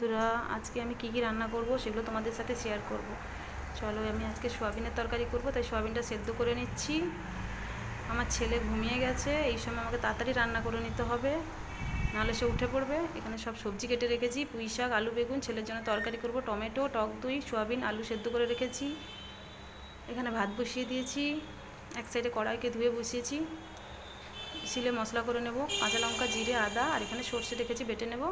বন্ধুরা, আজকে আমি কী কী রান্না করব সেগুলো তোমাদের সাথে শেয়ার করব। চলো, আমি আজকে সোয়াবিনের তরকারি করব, তাই সোয়াবিনটা সেদ্ধ করে নিচ্ছি। আমার ছেলে ঘুমিয়ে গেছে, এই সময় আমাকে তাড়াতাড়ি রান্না করে নিতে হবে, নাহলে সে উঠে পড়বে। এখানে সব সবজি কেটে রেখেছি, পুঁই শাক, আলু, বেগুন, ছেলের জন্য তরকারি করব, টমেটো, টক দই, সোয়াবিন, আলু সেদ্ধ করে রেখেছি। এখানে ভাত বসিয়ে দিয়েছি, এক সাইডে কড়াইকে ধুয়ে বসিয়েছি। শিলে মশলা করে নেব, কাঁচা লঙ্কা, জিরে, আদা, আর এখানে সর্ষে রেখেছি, বেটে নেব।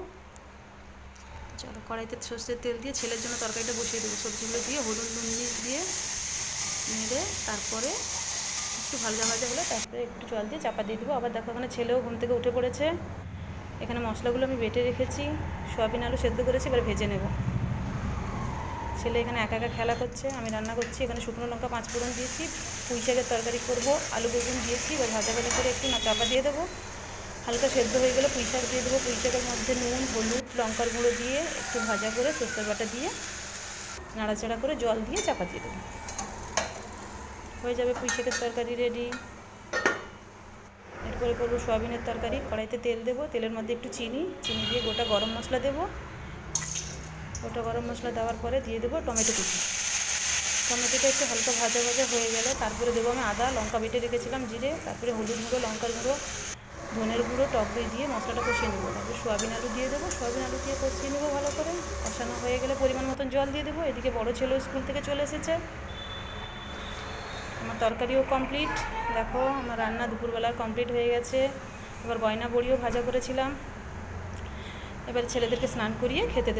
চলো, কড়াইতে সর্ষের তেল দিয়ে ছেলের জন্য তরকারিটা বসিয়ে দেবো। সবজিগুলো দিয়ে হলুদ নুন দিয়ে নেড়ে তারপরে একটু ভাজা ভাজা হলে তারপরে একটু জল দিয়ে চাপা দিয়ে দেবো। আবার দেখো এখানে ছেলেও ঘুম থেকে উঠে পড়েছে। এখানে মশলাগুলো আমি বেটে রেখেছি, সোয়াবিন আলু সেদ্ধ করেছি, এবার ভেজে নেব। ছেলে এখানে একা একা খেলা করছে, আমি রান্না করছি। এখানে শুকনো লঙ্কা পাঁচ ফোড়ন দিয়েছি, পুঁই শাকের তরকারি করব, আলু বেগুন দিয়েছি, এবার ভাজা ভাজা করে একটু না চাপা দিয়ে দেবো। হালকা সেদ্ধ হয়ে গেলে পুঁই শাক দিয়ে দেবো। পুঁই শাকের মধ্যে নুন, হলুদ, লঙ্কার গুঁড়ো দিয়ে একটু ভাজা করে সর্ষের বাটা দিয়ে নাড়াচাড়া করে জল দিয়ে চাপা দিয়ে দেবো। হয়ে যাবে পুঁই শাকের তরকারি রেডি এরপরে করব সোয়াবিনের তরকারি। কড়াইতে তেল দেবো। তেলের মধ্যে একটু চিনি। চিনি দিয়ে গোটা গরম মশলা দেবো। গোটা গরম মশলা দেওয়ার পরে দিয়ে দেবো টমেটো কুচি। টমেটোটা একটু হালকা ভাজা ভাজা হয়ে গেলে তারপরে দেবো আমি আদা, লঙ্কা বেটে রেখেছিলাম জিরে, তারপরে হলুদ গুঁড়ো, লঙ্কার গুঁড়ো ধনের গুঁড়ো, টক দই দিয়ে মশলাটা কষিয়ে নেব। তারপরে সোয়াবিন আলু দিয়ে দেবো। সোয়াবিন আলু দিয়ে কষিয়ে নেব ভালো করে। কষানো হয়ে গেলে পরিমাণ মতন জল দিয়ে দেবো। এদিকে বড় ছেলেও স্কুল থেকে চলে এসেছে। আমার তরকারিও কমপ্লিট দেখো, আমার রান্না দুপুরবেলার কমপ্লিট হয়ে গেছে। এবার গয়না বড়িও ভাজা করেছিলাম। এবার ছেলেদেরকে স্নান করিয়ে খেতে